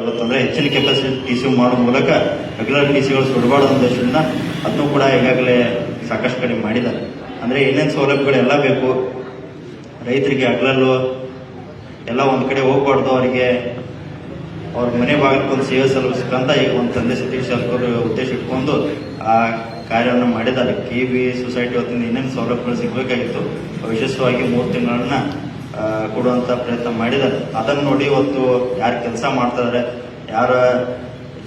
ಇವತ್ತಂದ್ರೆ ಹೆಚ್ಚಿನ capacity T C ಮಾಡೋ ಮೂಲಕ ರೆಗ್ಯುಲರ್ ಟಿ ಸಿಗಳು ಸುಡಬಾರ್ದು ಉದ್ದೇಶದಿಂದ ಅದನ್ನು ಕೂಡ ಈಗಾಗಲೇ ಸಾಕಷ್ಟು ಕಡಿಮೆ ಮಾಡಿದ್ದಾರೆ. ಅಂದ್ರೆ ಏನೇನು ಸೌಲಭ್ಯಗಳು ಎಲ್ಲ ಬೇಕು. ರೈತರಿಗೆ ಹಗಲಲ್ಲೂ ಎಲ್ಲ ಒಂದು ಕಡೆ ಹೋಗ್ಬಾರ್ದು ಅವರಿಗೆ. ಅವ್ರ ಮನೆ ಭಾಗಕ್ಕೆ ಸೇವೆ ಸಲ್ಲಿಸ್ಕಂತ ಈಗ ಒಂದು ತಂದೆ ಸತೀಶ್ ಜಾರಕಿಹೊಳಿ ಉದ್ದೇಶ ಇಟ್ಕೊಂಡು ಆ ಕಾರ್ಯವನ್ನು ಮಾಡಿದ್ದಾರೆ. ಕೆ ಬಿ ಸೊಸೈಟಿ ವತಿಯಿಂದ ಏನೇನು ಸೌಲಭ್ಯಗಳು ಸಿಗಬೇಕಾಗಿತ್ತು ವಿಶೇಷವಾಗಿ ಮೂರು ತಿಂಗಳನ್ನ ಆ, ಕೊಡುವಂತ ಪ್ರಯತ್ನ ಮಾಡಿದ್ದಾರೆ. ಅದನ್ನು ನೋಡಿ ಇವತ್ತು ಯಾರು ಕೆಲಸ ಮಾಡ್ತಿದ್ದಾರೆ ಯಾರ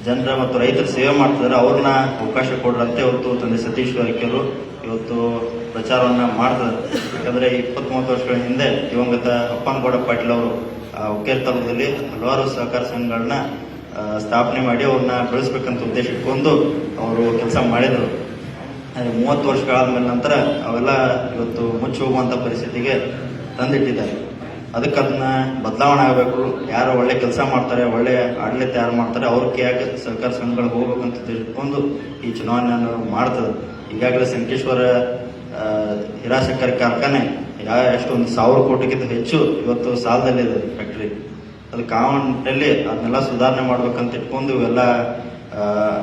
ಜನರ ಮತ್ತು ರೈತರ ಸೇವೆ ಮಾಡ್ತಿದ್ದಾರೆ ಅವ್ರನ್ನ ಅವಕಾಶ ಕೊಡ್ರಂತೆ ಇವತ್ತು ತಂದೆ ಸತೀಶ್ ಜಾರಕಿಹೊಳಿ ಇವತ್ತು ಪ್ರಚಾರವನ್ನ ಮಾಡ್ತಾರೆ ಯಾಕಂದ್ರೆ ಇಪ್ಪತ್ ಮೂವತ್ತು ವರ್ಷಗಳ ಹಿಂದೆ ದಿವಂಗತ ಅಪ್ಪನಗೌಡ ಪಾಟೀಲ್ ಅವರು ಆ, ಹುಕ್ಕೇರಿ ತಾಲೂಕಲ್ಲಿ ಹಲವಾರು ಸಹಕಾರ ಸಂಘಗಳನ್ನ ಸ್ಥಾಪನೆ ಮಾಡಿ ಅವ್ರನ್ನ ಬೆಳೆಸ್ಬೇಕಂತ ಉದ್ದೇಶ ಇಟ್ಕೊಂಡು ಅವರು ಕೆಲಸ ಮಾಡಿದರು. ಮೂವತ್ತು ವರ್ಷಗಳಾದ್ಮೇಲೆ ನಂತರ ಅವೆಲ್ಲ ಇವತ್ತು ಮುಚ್ಚಿ ಹೋಗುವಂತ ಪರಿಸ್ಥಿತಿಗೆ ತಂದಿಟ್ಟಿದ್ದಾರೆ. ಅದಕ್ಕೆ ಅದನ್ನ ಬದಲಾವಣೆ ಆಗಬೇಕು. ಯಾರು ಒಳ್ಳೆ ಕೆಲಸ ಮಾಡ್ತಾರೆ, ಒಳ್ಳೆ ಆಡಳಿತ ಯಾರು ಮಾಡ್ತಾರೆ, ಅವ್ರ ಕೈಯಾಗ ಸಹಕಾರ ಸಂಘಗಳಿಗೆ ಹೋಗ್ಬೇಕಂತ ಅಂತ ಇಟ್ಕೊಂಡು ಈ ಚುನಾವಣೆಯನ್ನು ಮಾಡ್ತದೆ. ಈಗಾಗಲೇ ಸಂಕೇಶ್ವರ ಹಿರಾಸಕ್ಕರೆ ಕಾರ್ಖಾನೆ ಯಾ ಎಷ್ಟೊಂದು ಸಾವಿರ ಕೋಟಿಗಿಂತ ಹೆಚ್ಚು ಇವತ್ತು ಸಾಲದಲ್ಲಿದೆ ಫ್ಯಾಕ್ಟ್ರಿ ಅದು ಕಾವಣಿನಲ್ಲಿ ಅದನ್ನೆಲ್ಲ ಸುಧಾರಣೆ ಮಾಡ್ಬೇಕಂತ ಇಟ್ಕೊಂಡು ಇವೆಲ್ಲ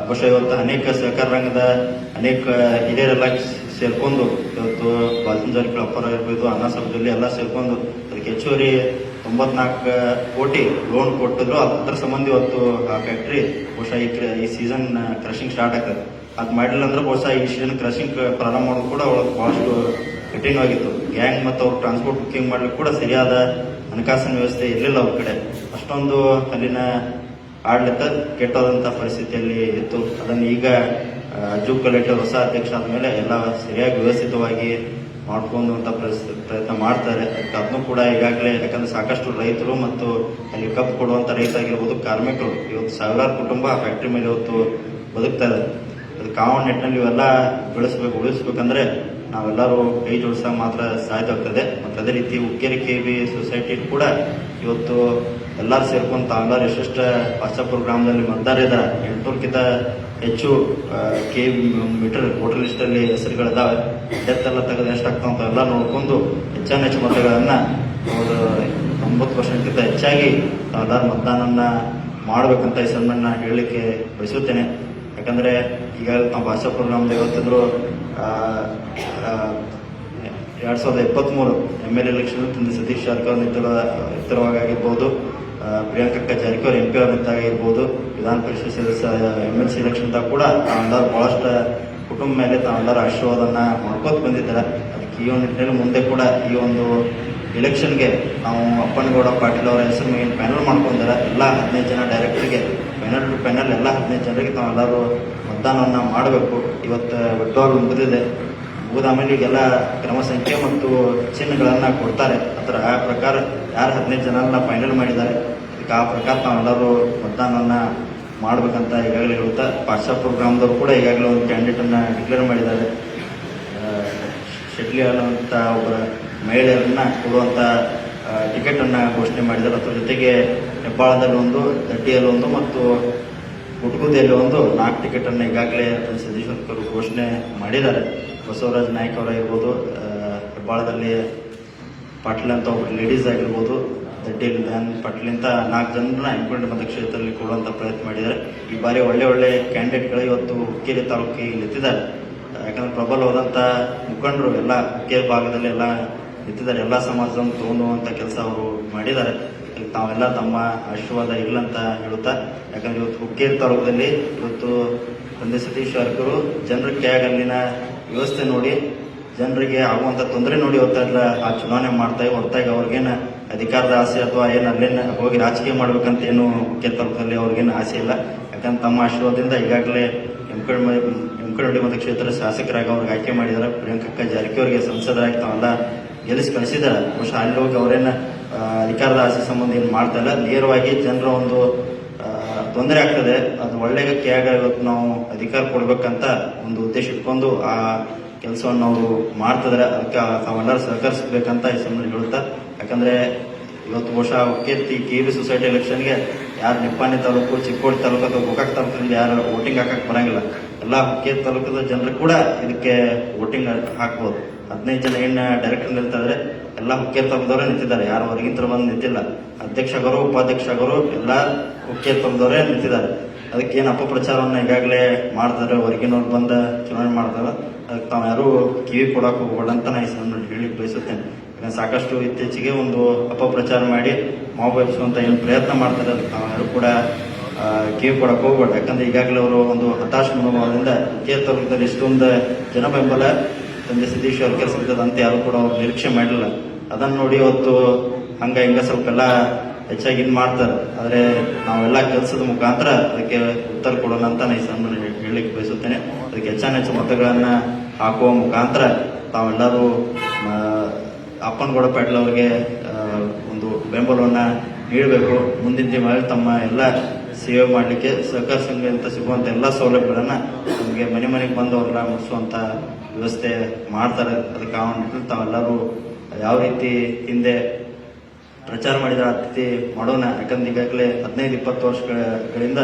ಬಹುಶಃ ಇವತ್ತು ಅನೇಕ ಸಹಕಾರ ರಂಗದ ಅನೇಕ ಹಿರಿಯರೆಲ್ಲ ಸೇರ್ಕೊಂಡು, ಇವತ್ತು ಬಾಲಚಂದ್ರ ಜಾರಕಿಹೊಳಿ ಅಪ್ಪರ ಇರ್ಬೋದು ಅನ್ನ ಸಾಹೇಬ್ ಎಲ್ಲ ಸೇರ್ಕೊಂಡು ಅದಕ್ಕೆ ಹೆಚ್ಚುವರಿ ತೊಂಬತ್ನಾಲ್ಕು ಕೋಟಿ ಲೋನ್ ಕೊಟ್ಟಿದ್ರು. ಅದ್ರ ಸಂಬಂಧ ಇವತ್ತು ಆ ಫ್ಯಾಕ್ಟ್ರಿ ಬಹುಶಃ ಈ ಈ ಸೀಸನ್ ಕ್ರಶಿಂಗ್ ಸ್ಟಾರ್ಟ್ ಆಗ್ತದೆ. ಅದು ಮಾಡಿಲ್ಲ ಅಂದ್ರೆ ಬಹುಶಃ ಈ ಸೀಸನ್ ಕ್ರಷಿಂಗ್ ಪ್ರಾರಂಭ ಮಾಡೋದು ಕೂಡ ಒಳಗೆ ಬಹಳಷ್ಟು ಕಠಿಣವಾಗಿತ್ತು ಗ್ಯಾಂಗ್ ಮತ್ತು ಅವ್ರು ಟ್ರಾನ್ಸ್ಪೋರ್ಟ್ ಬುಕ್ಕಿಂಗ್ ಮಾಡ್ಲಿಕ್ಕೆ ಕೂಡ ಸರಿಯಾದ ಹಣಕಾಸಿನ ವ್ಯವಸ್ಥೆ ಇರಲಿಲ್ಲ ಅವ್ರ ಕಡೆ. ಅಷ್ಟೊಂದು ಅಲ್ಲಿನ ಆಡಳಿತ ಕೆಟ್ಟದಂಥ ಪರಿಸ್ಥಿತಿಯಲ್ಲಿ ಇತ್ತು. ಅದನ್ನು ಈಗ ಜೂ ಕಲೆಕ್ಟರ್ ಹೊಸ ಅಧ್ಯಕ್ಷ ಆದ್ಮೇಲೆ ಎಲ್ಲ ಸರಿಯಾಗಿ ವ್ಯವಸ್ಥಿತವಾಗಿ ಮಾಡ್ಕೊಂಡು ಅಂತ ಪ್ರಯತ್ನ ಮಾಡ್ತಾರೆ. ಅದನ್ನು ಕೂಡ ಈಗಾಗಲೇ, ಯಾಕಂದ್ರೆ ಸಾಕಷ್ಟು ರೈತರು ಮತ್ತು ಅಲ್ಲಿ ಕಪ್ಪು ಕೊಡುವಂತ ರೈತ ಆಗಿರ್ಬೋದು, ಕಾರ್ಮಿಕರು, ಇವತ್ತು ಸಾವಿರಾರು ಕುಟುಂಬ ಫ್ಯಾಕ್ಟ್ರಿ ಮೇಲೆ ಇವತ್ತು ಬದುಕ್ತಾ ಇದೆ ಅದು ಕಾವಣ ನಿಟ್ಟಿನಲ್ಲಿ ಇವೆಲ್ಲ ಬೆಳೆಸ್ಬೇಕು, ಉಳಿಸ್ಬೇಕಂದ್ರೆ ನಾವೆಲ್ಲರೂ ಕೈ ಜೋಡಿಸ ಮಾತ್ರ ಸಾಧ್ಯ ಆಗ್ತದೆ ಮತ್ತು ಅದೇ ರೀತಿ ಉಕ್ಕೇರಿ ಕೆ ಬಿ ಸೊಸೈಟಿ ಕೂಡ ಇವತ್ತು ಎಲ್ಲರೂ ಸೇರ್ಕೊಂಡು ತಾವೆಲ್ಲರೂ ಯಶಸ್ಟ ವಾಟ್ಸಪ್ ಗ್ರಾಮದಲ್ಲಿ ಮತದಾರ ಇದ್ದಾರೆ. ಎಂಟುನೂರಕ್ಕಿಂತ ಹೆಚ್ಚು ಕೆ ಮೀಟರ್ ವೋಟರ್ ಲಿಸ್ಟ್ ಅಲ್ಲಿ ಹೆಸರುಗಳಿದಾವೆ ಡೆತ್ ಎಲ್ಲ ತೆಗೆದು ಎಷ್ಟಾಗ್ತಾವ ಅಂತ ಎಲ್ಲ ನೋಡ್ಕೊಂಡು ಹೆಚ್ಚಾನ ಹೆಚ್ಚು ಮತಗಳನ್ನು ಅವರು ತೊಂಬತ್ತು ಪರ್ಸೆಂಟ್ಗಿಂತ ಹೆಚ್ಚಾಗಿ ತಾವೆಲ್ಲರೂ ಮತದಾನನ ಮಾಡಬೇಕಂತ ಈ ಸನ್ಮಾನ ಹೇಳಲಿಕ್ಕೆ ಬಯಸುತ್ತೇನೆ. ಯಾಕಂದ್ರೆ ಈಗ ನಾವು ಭಾಷಾ ಪ್ರೋಗ್ರಾಮ್ ಇವತ್ತಿದ್ರು ಎರಡ್ ಸಾವಿರದ ಇಪ್ಪತ್ತ್ಮೂರು ಎಂ ಎಲ್ ಎಲೆಕ್ಷನ್ ತಂದೆ ಸತೀಶ್ ಜಾರಕಿಹೊಳಿ ನಿಂತಿರುವ ನಿಂತಿರುವಾಗಾಗಿರ್ಬೋದು ಪ್ರಿಯಾಂಕಾ ಜಾರಕಿಹೊಳಿ ಎಂ ಪಿ ಅವ್ರ ನಿಂತಾಗಿರ್ಬೋದು ವಿಧಾನ ಪರಿಷತ್ ಸದಸ್ಯ ಎಂ ಎಲ್ ಸಿ ಎಲೆಕ್ಷನ್ದಾಗ ಕೂಡ ತಾವೆಲ್ಲರೂ ಬಹಳಷ್ಟು ಕುಟುಂಬ ಮೇಲೆ ತಾವೆಲ್ಲರೂ ಆಶೀರ್ವಾದನ ಮಾಡ್ಕೋತ ಬಂದಿದ್ದಾರೆ. ಅದಕ್ಕೆ ಈ ಒಂದು ನಿಟ್ಟಿನಲ್ಲಿ ಮುಂದೆ ಕೂಡ ಈ ಒಂದು ಎಲೆಕ್ಷನ್ಗೆ ನಾವು ಅಪ್ಪನಗೌಡ ಪಾಟೀಲ್ ಅವರ ಹೆಸರು ಮೇನ್ ಪ್ಯಾನಲ್ ಮಾಡ್ಕೊಂಡಿದ್ದಾರೆ ಎಲ್ಲ ಹದಿನೈದು ಜನ ಡೈರೆಕ್ಟರ್ಗೆ ಪ್ಯಾನಲ್ ಟು ಪ್ಯಾನಲ್ ಎಲ್ಲ ಹದಿನೈದು ಜನರಿಗೆ ತಾವೆಲ್ಲರೂ ಮತದಾನವನ್ನು ಮಾಡಬೇಕು. ಇವತ್ತು ವಿಡ್ರಾಲ್ ಮುಗಿದಿದೆ ಮುಗಿದ ಆಮೇಲೆ ಈಗೆಲ್ಲ ಕ್ರಮ ಸಂಖ್ಯೆ ಮತ್ತು ಚಿಹ್ನೆಗಳನ್ನು ಕೊಡ್ತಾರೆ. ಅದರ ಆ ಪ್ರಕಾರ ಯಾರು ಹದಿನೈದು ಜನರನ್ನ ಫೈನಲ್ ಮಾಡಿದ್ದಾರೆ. ಅದಕ್ಕೆ ಆ ಪ್ರಕಾರ ತಾವೆಲ್ಲರೂ ಮತದಾನವನ್ನು ಮಾಡಬೇಕಂತ ಈಗಾಗಲೇ ಹೇಳುತ್ತಾ ವಾಟ್ಸಪ್ ಪ್ರೋಗ್ರಾಮ್ದವ್ರು ಕೂಡ ಈಗಾಗಲೇ ಒಂದು ಕ್ಯಾಂಡಿಡೇಟನ್ನು ಡಿಕ್ಲೇರ್ ಮಾಡಿದ್ದಾರೆ. ಶೆಟ್ಲಿ ಅನ್ನುವಂಥ ಒಬ್ಬ ಮಹಿಳೆಯರನ್ನು ಕೊಡುವಂತ ಟಿಕೆಟ್ ಅನ್ನ ಘೋಷಣೆ ಮಾಡಿದ್ದಾರೆ. ಅದರ ಜೊತೆಗೆ ಹೆಬ್ಬಾಳದಲ್ಲಿ ಒಂದು ದಡ್ಡಿಯಲ್ಲಿ ಒಂದು ಮತ್ತು ಗುಟ್ಗುದಿಯಲ್ಲಿ ಒಂದು ನಾಲ್ಕು ಟಿಕೆಟ್ ಅನ್ನ ಈಗಾಗಲೇ ಸತೀಶ್ ಅವರು ಘೋಷಣೆ ಮಾಡಿದ್ದಾರೆ. ಬಸವರಾಜ್ ನಾಯ್ಕ ಅವರಾಗಿರ್ಬೋದು ಹೆಬ್ಬಾಳದಲ್ಲಿ ಪಾಟೀಲ್ ಅಂತ ಒಬ್ಬರು ಲೇಡೀಸ್ ಆಗಿರ್ಬೋದು ದಡ್ಡಿಯಲ್ಲಿ ಲ್ಯಾನ್ ಪಾಟೀಲ್ ಅಂತ ನಾಲ್ಕು ಜನರನ್ನ ಇಂಪಾರ್ಟೆಂಟ್ ಮತಕ್ಷೇತ್ರದಲ್ಲಿ ಕೊಡುವಂತ ಪ್ರಯತ್ನ ಮಾಡಿದ್ದಾರೆ. ಈ ಬಾರಿ ಒಳ್ಳೆ ಒಳ್ಳೆ ಕ್ಯಾಂಡಿಡೇಟ್ಗಳು ಇವತ್ತು ಹುಕ್ಕೇರಿ ತಾಲೂಕಿಗೆ ನಿಂತಿದ್ದಾರೆ ಯಾಕಂದ್ರೆ ಪ್ರಬಲವಾದಂತ ಮುಖಂಡರು ಎಲ್ಲ, ಹುಕ್ಕೇರಿ ಭಾಗದಲ್ಲಿ ಎಲ್ಲ ನಿಂತಿದ್ದಾರೆ ಎಲ್ಲ ಸಮಾಜವನ್ನು ತಗೊಂಡುವಂತ ಕೆಲಸ ಅವರು ಮಾಡಿದ್ದಾರೆ. ತಾವೆಲ್ಲ ತಮ್ಮ ಆಶೀರ್ವಾದ ಅಂತ ಹೇಳುತ್ತಾ, ಯಾಕಂದ್ರೆ ಇವತ್ತು ಹುಕ್ಕೇರಿ ತಾಲೂಕದಲ್ಲಿ ಇವತ್ತು ತಂದೆ ಸತೀಶ್ ಅರ್ಕರು ಜನರ ಕೆಳಗಲ್ಲಿನ ವ್ಯವಸ್ಥೆ ನೋಡಿ, ಜನರಿಗೆ ಆಗುವಂತ ತೊಂದರೆ ನೋಡಿ ಇವತ್ತೆಲ್ಲ ಆ ಚುನಾವಣೆ ಮಾಡ್ತಾ ಹೊರತಾಗಿ ಅವ್ರಿಗೇನು ಅಧಿಕಾರದ ಆಸೆ ಅಥವಾ ಏನು ಅಲ್ಲೇನು ಹೋಗಿ ರಾಜಕೀಯ ಮಾಡ್ಬೇಕಂತ ಏನು ಹುಕ್ಕೇರಿ ತಾಲೂಕಲ್ಲಿ ಅವ್ರಿಗೇನು ಆಸೆ ಇಲ್ಲ. ಯಾಕಂದ್ರೆ ತಮ್ಮ ಆಶೀರ್ವಾದದಿಂದ ಈಗಾಗಲೇ ಎಂಕಡ ಮತ ಮತಕ್ಷೇತ್ರ ಶಾಸಕರಾಗಿ ಅವ್ರಿಗೆ ಆಯ್ಕೆ ಮಾಡಿದ್ದಾರೆ. ಪ್ರಿಯಾಂಕಕ್ಕ ಜಾರಕಿಹೊಳಿಗೆ ಸಂಸದರಾಗಿ ತಾವೆಲ್ಲ ಗೆಲ್ಲಿಸಿ ಕಳಿಸಿದ್ದಾರೆ ಬಹುಶಃ ಅಲ್ಲಿ ಹೋಗಿ ಅವರೇನು ಅಧಿಕಾರದ ಆಸೆ ಸಂಬಂಧ ಏನು ಮಾಡ್ತಾ ಇಲ್ಲ. ನೇರವಾಗಿ ಜನರ ಒಂದು ತೊಂದರೆ ಆಗ್ತದೆ. ಅದು ಒಳ್ಳೆ ಕೇಗ ಇವತ್ತು ನಾವು ಅಧಿಕಾರ ಕೊಡ್ಬೇಕಂತ ಒಂದು ಉದ್ದೇಶ ಇಟ್ಕೊಂಡು ಆ ಕೆಲಸವನ್ನು ಅವರು ಮಾಡ್ತಿದ್ರೆ. ಅದಕ್ಕೆ ತಾವೆಲ್ಲರೂ ಸಹಕರಿಸಬೇಕಂತ ಈ ಸಂಬಂಧ ಹೇಳುತ್ತಾ, ಯಾಕಂದ್ರೆ ಇವತ್ತು ಬಹುಶಃ ಕೀರ್ತಿ ಕೆ ಬಿ ಸೊಸೈಟಿ ಎಲೆಕ್ಷನ್ಗೆ ಯಾರು ನಿಪ್ಪಾಣಿ ತಾಲೂಕು, ಚಿಕ್ಕೋಡಿ ತಾಲೂಕು ಅಥವಾ ಗೋಕಾಕ್ ತಾಲೂಕಿನಲ್ಲಿ ಯಾರು ವೋಟಿಂಗ್ ಹಾಕಕ್ಕೆ ಬರಂಗಿಲ್ಲ. ಎಲ್ಲ ಹುಕ್ಕೇರಿ ತಾಲೂಕದ ಜನರು ಕೂಡ ಇದಕ್ಕೆ ವೋಟಿಂಗ್ ಹಾಕ್ಬೋದು. ಹದಿನೈದು ಜನ ಏನು ಡೈರೆಕ್ಟರ್ ನಿಲ್ತಾಯಿದ್ರೆ ಎಲ್ಲ ಮುಖ್ಯ ತಮ್ಮದವರೇ ನಿಂತಿದ್ದಾರೆ. ಯಾರು ಹೊರಗಿಂತ ಬಂದು ನಿಂತಿಲ್ಲ. ಅಧ್ಯಕ್ಷಗರು, ಉಪಾಧ್ಯಕ್ಷಗರು ಎಲ್ಲ ಮುಖ್ಯ ತಮ್ಮದವರೇ ನಿಂತಿದ್ದಾರೆ. ಅದಕ್ಕೆ ಏನು ಅಪಪ್ರಚಾರವನ್ನು ಈಗಾಗಲೇ ಮಾಡ್ತಾರೆ, ಹೊರಗಿನವ್ರು ಬಂದ ಚುನಾವಣೆ ಮಾಡ್ತಾರೆ. ಅದಕ್ಕೆ ತಾವು ಯಾರು ಕಿವಿ ಕೊಡಕ್ಕೆ ಹೋಗ್ಬೇಡ ಅಂತ ನಾನು ಈ ಹೇಳಿಕ್ಕೆ ಬಯಸುತ್ತೇನೆ. ಸಾಕಷ್ಟು ಇತ್ತೀಚೆಗೆ ಒಂದು ಅಪಪ್ರಚಾರ ಮಾಡಿ ಮಾವು ಏನು ಪ್ರಯತ್ನ ಮಾಡ್ತಾರೆ, ಅದಕ್ಕೆ ತಾವು ಯಾರು ಕೂಡ ಕಿವಿ ಕೊಡಕ್ಕೆ ಹೋಗ್ಬೇಡ. ಯಾಕಂದ್ರೆ ಈಗಾಗಲೇ ಅವರು ಒಂದು ಹತಾಶ ಮನೋಭಾವದಿಂದ ತಾಲೂಕದಲ್ಲಿ ಇಷ್ಟೊಂದು ಜನ ಬೆಂಬಲ ತಂದೆ ಸತೀಶ್ ಅವ್ರ ಕೆಲಸ ಅಂತ ಯಾರು ಕೂಡ ಅವ್ರು ನಿರೀಕ್ಷೆ ಮಾಡಲಿಲ್ಲ ಅದನ್ನ ನೋಡಿ ಇವತ್ತು ಹಂಗ ಹಿಂಗ ಸ್ವಲ್ಪ ಎಲ್ಲ ಹೆಚ್ಚಾಗಿ ಇದು ಮಾಡ್ತಾರೆ. ಆದ್ರೆ ನಾವೆಲ್ಲ ಕೆಲಸದ ಮುಖಾಂತರ ಅದಕ್ಕೆ ಉತ್ತರ ಕೊಡೋಣ ಅಂತ ನಾನು ಈ ಸಂದರ್ಭದಲ್ಲಿ ಹೇಳಲಿಕ್ಕೆ ಬಯಸುತ್ತೇನೆ. ಅದಕ್ಕೆ ಹೆಚ್ಚಾನ ಹೆಚ್ಚು ಮತಗಳನ್ನ ಹಾಕುವ ಮುಖಾಂತರ ತಾವೆಲ್ಲರೂ ಅಪ್ಪನ್ ಅಪ್ಪನಗೌಡ ಪಾಟೀಲ್ ಅವರಿಗೆ ಒಂದು ಬೆಂಬಲವನ್ನ ನೀಡಬೇಕು ಮುಂದಿನ ದಿನಗಳಲ್ಲಿ ತಮ್ಮ ಎಲ್ಲ ಸೇವೆ ಮಾಡಲಿಕ್ಕೆ ಸಹಕಾರ ಸಂಘದಿಂದ ಸಿಗುವಂಥ ಎಲ್ಲ ಸೌಲಭ್ಯಗಳನ್ನು ನಮಗೆ ಮನೆ ಮನೆಗೆ ಬಂದು ಅವ್ರೆಲ್ಲ ಮುಗಿಸುವಂಥ ವ್ಯವಸ್ಥೆ ಮಾಡ್ತಾರೆ. ಅದಕ್ಕೆ ಆ ತಾವೆಲ್ಲರೂ ಯಾವ ರೀತಿ ಹಿಂದೆ ಪ್ರಚಾರ ಮಾಡಿದ ಅತಿಥಿ ಮಾಡೋಣ. ಯಾಕಂದ್ರೆ ಈಗಾಗಲೇ ಹದಿನೈದು, ಇಪ್ಪತ್ತು ವರ್ಷಗಳಿಂದ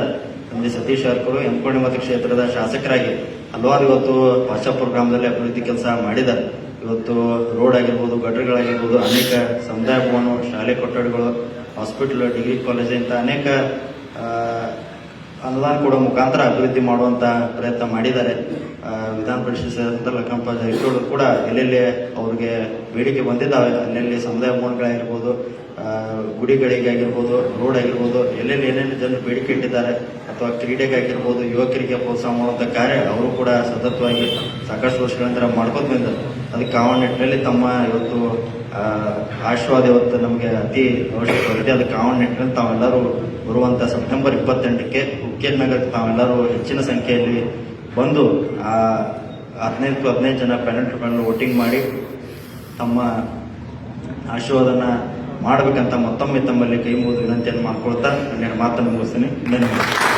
ನಮಗೆ ಸತೀಶ್ ಅರ್ಕರು ಎಂಕೋಣಿ ಮತಕ್ಷೇತ್ರದ ಶಾಸಕರಾಗಿ ಹಲವಾರು ಇವತ್ತು ವಾಶಾಪುರ ಗ್ರಾಮದಲ್ಲಿ ಅಭಿವೃದ್ಧಿ ಕೆಲಸ ಮಾಡಿದ್ದಾರೆ. ಇವತ್ತು ರೋಡ್ ಆಗಿರ್ಬೋದು, ಗಟರ್ಗಳಾಗಿರ್ಬೋದು, ಅನೇಕ ಸಮುದಾಯ ಭವನ, ಶಾಲೆ ಕೊಠಡಿಗಳು ಹಾಸ್ಪಿಟಲ್ ಡಿಗ್ರಿ ಕಾಲೇಜ್ ಅಂತ ಅನೇಕ ಅನುದಾನ ಕೊಡೋ ಮುಖಾಂತರ ಅಭಿವೃದ್ಧಿ ಮಾಡುವಂತ ಪ್ರಯತ್ನ ಮಾಡಿದ್ದಾರೆ. ವಿಧಾನ ಪರಿಷತ್ ಲಕ್ಕಂಪ ಜಾರಕಿಹೊಳಿ ಕೂಡ ಎಲ್ಲೆಲ್ಲಿ ಅವ್ರಿಗೆ ಬೇಡಿಕೆ ಬಂದಿದ್ದಾವೆ ಅಲ್ಲೆಲ್ಲಿ ಸಮುದಾಯ ಭವನಗಳಾಗಿರ್ಬೋದು ಆ, ಗುಡಿಗಳಿಗೆ ಆಗಿರ್ಬೋದು ರೋಡ್ ಆಗಿರ್ಬೋದು ಎಲ್ಲೆಲ್ಲಿ ಏನೇನು ಜನರು ಬೇಡಿಕೆ ಇಟ್ಟಿದ್ದಾರೆ ಅಥವಾ ಕ್ರೀಡೆಗಾಗಿರ್ಬೋದು ಯುವಕರಿಗೆ ಪ್ರೋತ್ಸಾಹ ಮಾಡುವಂಥ ಕಾರ್ಯ ಅವರು ಕೂಡ ಸತತವಾಗಿ ಸಾಕಷ್ಟು ವರ್ಷಗಳಿಂದ ಮಾಡ್ಕೋತ ಬಂದಿದ್ದಾರೆ. ಅದಕ್ಕೆ ಆ ನಿಟ್ಟಿನಲ್ಲಿ ತಮ್ಮ ಇವತ್ತು ಆಶೀರ್ವಾದ ಇವತ್ತು ನಮಗೆ ಅತಿ ಅವಶ್ಯಕವಾಗಿದೆ ಅದಕ್ಕೆ ಆ ನಿಟ್ಟಿನಲ್ಲಿ ತಾವೆಲ್ಲರೂ ಬರುವಂತ ಸೆಪ್ಟೆಂಬರ್ ಇಪ್ಪತ್ತೆಂಟಕ್ಕೆ ಉಕ್ಕೇರ್ ನಗರಕ್ಕೆ ತಾವೆಲ್ಲರೂ ಹೆಚ್ಚಿನ ಸಂಖ್ಯೆಯಲ್ಲಿ ಬಂದು, ಆ, ಹದಿನೈದು ಹದಿನೈದು ಜನ ಪ್ಯಾನೆಂಟ್ಗಳನ್ನು ವೋಟಿಂಗ್ ಮಾಡಿ ತಮ್ಮ ಆಶೀರ್ವಾದನ ಮಾಡಬೇಕಂತ ಮತ್ತೊಮ್ಮೆ ತಮ್ಮಲ್ಲಿ ಕೈ ಮುಗಿದು ವಿನಂತಿಯನ್ನು ಮಾಡ್ಕೊಳ್ತಾ ನನ್ನ ಮಾತನ್ನು ಮುಗಿಸ್ತೀನಿ. ಧನ್ಯವಾದ